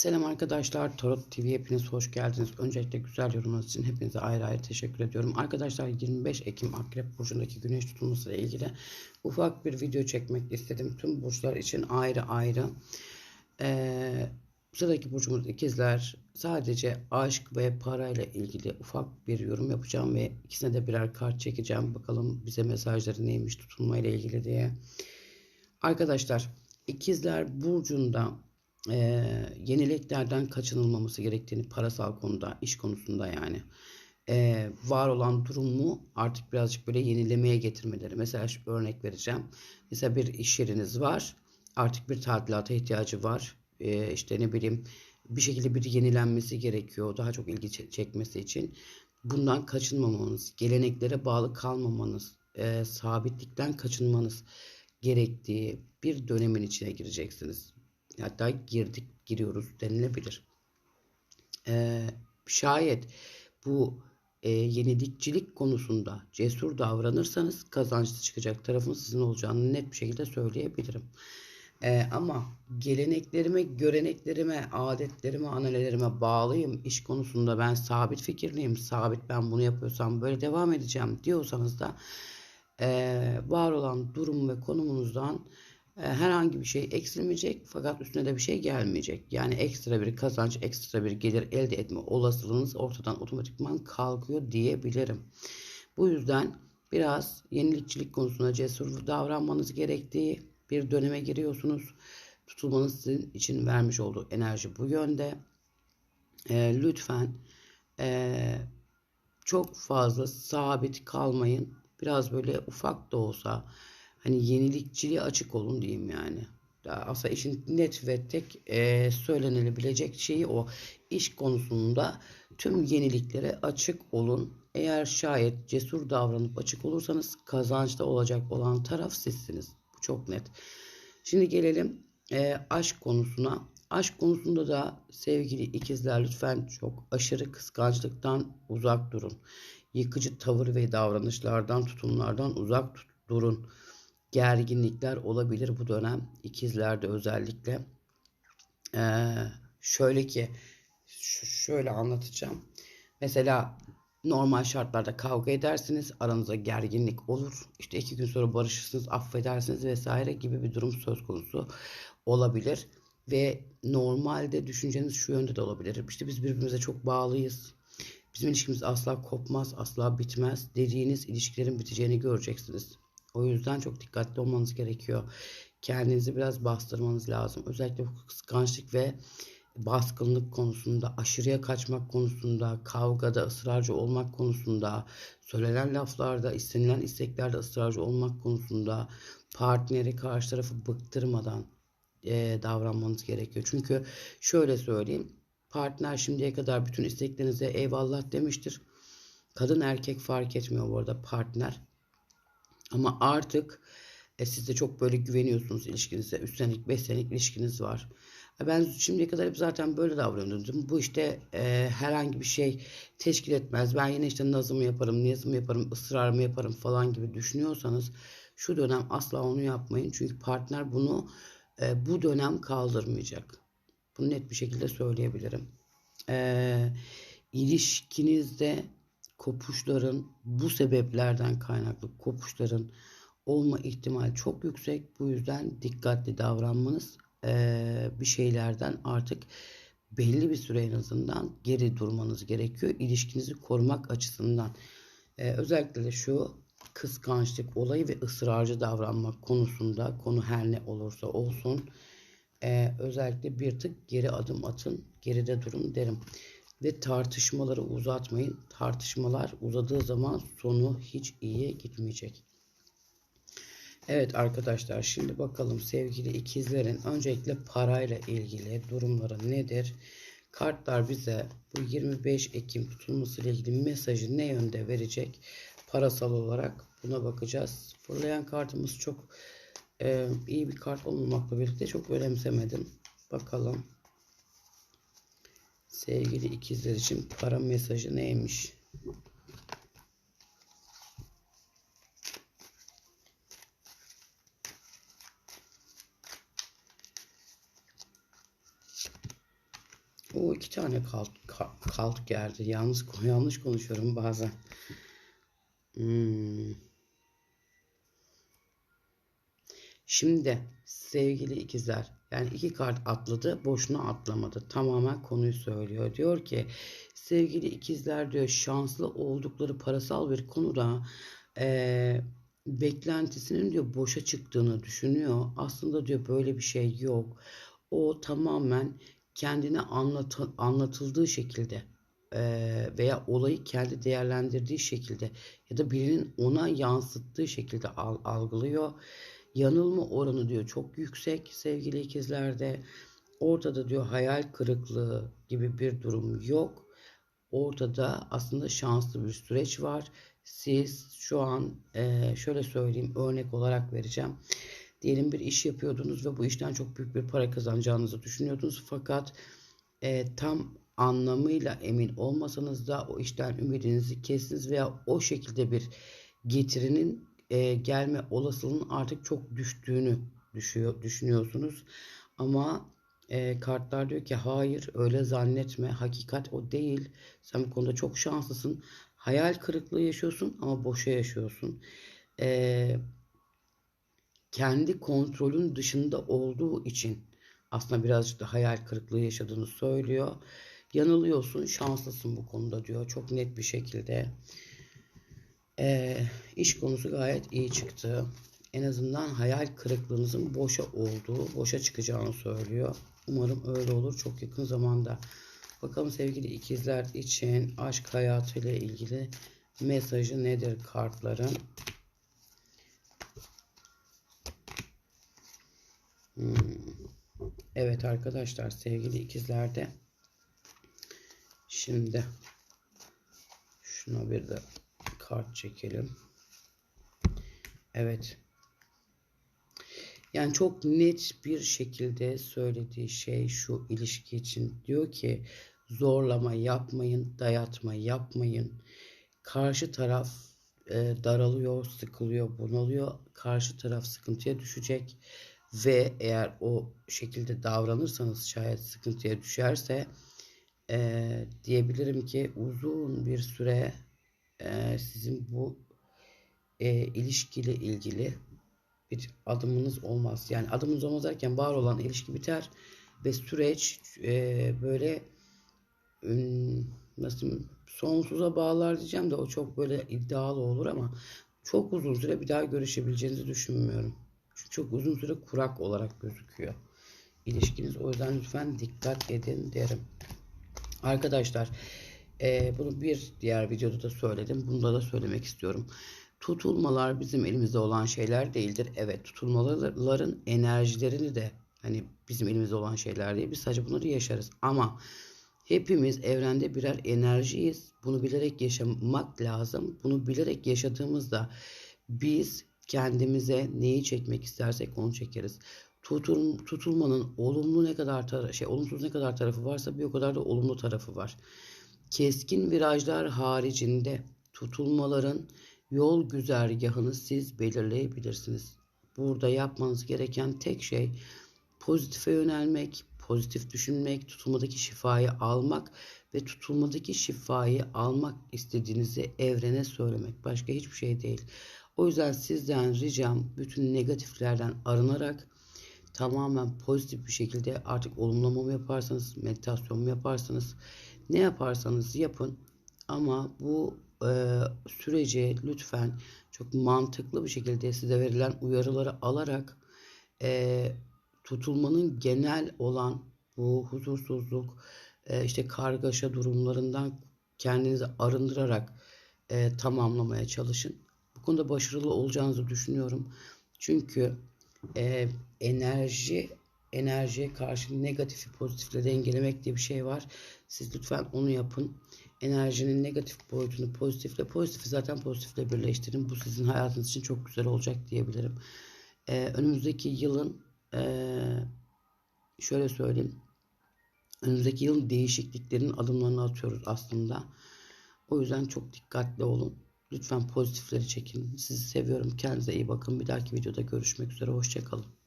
Selam arkadaşlar. Tarot TV hepiniz hoş geldiniz. Öncelikle güzel yorumlarınız için hepinize ayrı ayrı teşekkür ediyorum. Arkadaşlar 25 Ekim Akrep Burcu'ndaki güneş tutulması ile ilgili ufak bir video çekmek istedim. Tüm burçlar için ayrı ayrı. Ee, sıradaki burcumuz ikizler. Sadece aşk ve parayla ilgili ufak bir yorum yapacağım ve ikisine de birer kart çekeceğim. Bakalım bize mesajları neymiş tutulma ile ilgili diye. Arkadaşlar ikizler burcunda e, yeniliklerden kaçınılmaması gerektiğini parasal konuda, iş konusunda yani e, var olan durumu artık birazcık böyle yenilemeye getirmeleri. Mesela şu örnek vereceğim. Mesela bir iş yeriniz var. Artık bir tadilata ihtiyacı var. E, işte ne bileyim bir şekilde bir yenilenmesi gerekiyor. Daha çok ilgi çekmesi için. Bundan kaçınmamanız, geleneklere bağlı kalmamanız, e, sabitlikten kaçınmanız gerektiği bir dönemin içine gireceksiniz hatta girdik giriyoruz denilebilir. Ee, şayet bu e, yenilikçilik konusunda cesur davranırsanız kazançlı çıkacak tarafın sizin olacağını net bir şekilde söyleyebilirim. Ee, ama geleneklerime, göreneklerime, adetlerime, ananelerime bağlıyım. İş konusunda ben sabit fikirliyim. Sabit ben bunu yapıyorsam böyle devam edeceğim diyorsanız da e, var olan durum ve konumunuzdan e, herhangi bir şey eksilmeyecek fakat üstüne de bir şey gelmeyecek. Yani ekstra bir kazanç, ekstra bir gelir elde etme olasılığınız ortadan otomatikman kalkıyor diyebilirim. Bu yüzden biraz yenilikçilik konusunda cesur davranmanız gerektiği bir döneme giriyorsunuz. Tutulmanız sizin için vermiş olduğu enerji bu yönde. E, lütfen e, çok fazla sabit kalmayın. Biraz böyle ufak da olsa hani yenilikçiliğe açık olun diyeyim yani. Aslında işin net ve tek e, söylenilebilecek şeyi o. İş konusunda tüm yeniliklere açık olun. Eğer şayet cesur davranıp açık olursanız kazançta olacak olan taraf sizsiniz. Bu çok net. Şimdi gelelim e, aşk konusuna. Aşk konusunda da sevgili ikizler lütfen çok aşırı kıskançlıktan uzak durun. Yıkıcı tavır ve davranışlardan, tutumlardan uzak durun gerginlikler olabilir bu dönem. ikizlerde özellikle. Ee, şöyle ki şöyle anlatacağım. Mesela normal şartlarda kavga edersiniz. Aranızda gerginlik olur. İşte iki gün sonra barışırsınız, affedersiniz vesaire gibi bir durum söz konusu olabilir. Ve normalde düşünceniz şu yönde de olabilir. İşte biz birbirimize çok bağlıyız. Bizim ilişkimiz asla kopmaz, asla bitmez. Dediğiniz ilişkilerin biteceğini göreceksiniz. O yüzden çok dikkatli olmanız gerekiyor. Kendinizi biraz bastırmanız lazım. Özellikle bu kıskançlık ve baskınlık konusunda, aşırıya kaçmak konusunda, kavgada ısrarcı olmak konusunda, söylenen laflarda, istenilen isteklerde ısrarcı olmak konusunda, partneri karşı tarafı bıktırmadan e, davranmanız gerekiyor. Çünkü şöyle söyleyeyim, partner şimdiye kadar bütün isteklerinize eyvallah demiştir. Kadın erkek fark etmiyor bu arada partner ama artık e, siz de çok böyle güveniyorsunuz ilişkinize. 3 senelik 5 senelik ilişkiniz var. E, ben şimdiye kadar hep zaten böyle davranıyordum. Bu işte e, herhangi bir şey teşkil etmez. Ben yine işte nazımı yaparım, niyazımı yaparım, ısrarımı yaparım falan gibi düşünüyorsanız şu dönem asla onu yapmayın. Çünkü partner bunu e, bu dönem kaldırmayacak. Bunu net bir şekilde söyleyebilirim. E, ilişkinizde kopuşların bu sebeplerden kaynaklı kopuşların olma ihtimali çok yüksek. Bu yüzden dikkatli davranmanız e, bir şeylerden artık belli bir süre en azından geri durmanız gerekiyor. İlişkinizi korumak açısından. E, özellikle de şu kıskançlık olayı ve ısrarcı davranmak konusunda konu her ne olursa olsun e, özellikle bir tık geri adım atın, geride durun derim ve tartışmaları uzatmayın. Tartışmalar uzadığı zaman sonu hiç iyi gitmeyecek. Evet arkadaşlar şimdi bakalım sevgili ikizlerin öncelikle parayla ilgili durumları nedir? Kartlar bize bu 25 Ekim tutulması ile ilgili mesajı ne yönde verecek? Parasal olarak buna bakacağız. Fırlayan kartımız çok e, iyi bir kart olmamakla birlikte çok önemsemedim. Bakalım. Sevgili ikizler için para mesajı neymiş? O iki tane kalt, ka- kalt geldi. Yalnız yanlış konuşuyorum bazen. Hmm. Şimdi sevgili ikizler yani iki kart atladı boşuna atlamadı. Tamamen konuyu söylüyor. Diyor ki sevgili ikizler diyor şanslı oldukları parasal bir konuda eee, beklentisinin diyor boşa çıktığını düşünüyor. Aslında diyor böyle bir şey yok. O tamamen kendine anlatı- anlatıldığı şekilde veya olayı kendi değerlendirdiği şekilde ya da birinin ona yansıttığı şekilde al- algılıyor Yanılma oranı diyor çok yüksek sevgili ikizlerde. Ortada diyor hayal kırıklığı gibi bir durum yok. Ortada aslında şanslı bir süreç var. Siz şu an e, şöyle söyleyeyim örnek olarak vereceğim. Diyelim bir iş yapıyordunuz ve bu işten çok büyük bir para kazanacağınızı düşünüyordunuz. Fakat e, tam anlamıyla emin olmasanız da o işten ümidinizi kestiniz veya o şekilde bir getirinin e, gelme olasılığının artık çok düştüğünü düşüyor, düşünüyorsunuz. Ama e, kartlar diyor ki hayır öyle zannetme. Hakikat o değil. Sen bu konuda çok şanslısın. Hayal kırıklığı yaşıyorsun ama boşa yaşıyorsun. E, kendi kontrolün dışında olduğu için aslında birazcık da hayal kırıklığı yaşadığını söylüyor. Yanılıyorsun, şanslısın bu konuda diyor. Çok net bir şekilde. Ee, iş konusu gayet iyi çıktı. En azından hayal kırıklığınızın boşa olduğu, boşa çıkacağını söylüyor. Umarım öyle olur çok yakın zamanda. Bakalım sevgili ikizler için aşk hayatıyla ilgili mesajı nedir kartların? Hmm. Evet arkadaşlar sevgili ikizlerde şimdi şuna bir de kart çekelim. Evet. Yani çok net bir şekilde söylediği şey şu ilişki için diyor ki zorlama yapmayın, dayatma yapmayın. Karşı taraf e, daralıyor, sıkılıyor, bunalıyor. Karşı taraf sıkıntıya düşecek ve eğer o şekilde davranırsanız şayet sıkıntıya düşerse e, diyebilirim ki uzun bir süre e, sizin bu e, ilişkiyle ilgili bir adımınız olmaz. Yani adımınız olmaz derken var olan ilişki biter ve süreç e, böyle nasıl sonsuza bağlar diyeceğim de o çok böyle iddialı olur ama çok uzun süre bir daha görüşebileceğinizi düşünmüyorum. Çünkü çok uzun süre kurak olarak gözüküyor ilişkiniz. O yüzden lütfen dikkat edin derim. Arkadaşlar e, bunu bir diğer videoda da söyledim. Bunda da söylemek istiyorum. Tutulmalar bizim elimizde olan şeyler değildir. Evet tutulmaların enerjilerini de hani bizim elimizde olan şeyler değil. Biz sadece bunları yaşarız. Ama hepimiz evrende birer enerjiyiz. Bunu bilerek yaşamak lazım. Bunu bilerek yaşadığımızda biz kendimize neyi çekmek istersek onu çekeriz. Tutul, tutulmanın olumlu ne kadar şey olumsuz ne kadar tarafı varsa bir o kadar da olumlu tarafı var. Keskin virajlar haricinde tutulmaların yol güzergahını siz belirleyebilirsiniz. Burada yapmanız gereken tek şey pozitife yönelmek, pozitif düşünmek, tutulmadaki şifayı almak ve tutulmadaki şifayı almak istediğinizi evrene söylemek. Başka hiçbir şey değil. O yüzden sizden ricam bütün negatiflerden arınarak tamamen pozitif bir şekilde artık olumlama mı yaparsanız, meditasyon mu yaparsanız, ne yaparsanız yapın. Ama bu e, süreci lütfen çok mantıklı bir şekilde size verilen uyarıları alarak e, tutulmanın genel olan bu huzursuzluk, e, işte kargaşa durumlarından kendinizi arındırarak e, tamamlamaya çalışın. Bu konuda başarılı olacağınızı düşünüyorum. Çünkü e, enerji enerjiye karşı negatifi pozitifle dengelemek diye bir şey var. Siz lütfen onu yapın. Enerjinin negatif boyutunu pozitifle, pozitifi zaten pozitifle birleştirin. Bu sizin hayatınız için çok güzel olacak diyebilirim. Ee, önümüzdeki yılın ee, şöyle söyleyeyim. Önümüzdeki yılın değişikliklerin adımlarını atıyoruz aslında. O yüzden çok dikkatli olun. Lütfen pozitifleri çekin. Sizi seviyorum. Kendinize iyi bakın. Bir dahaki videoda görüşmek üzere. Hoşçakalın.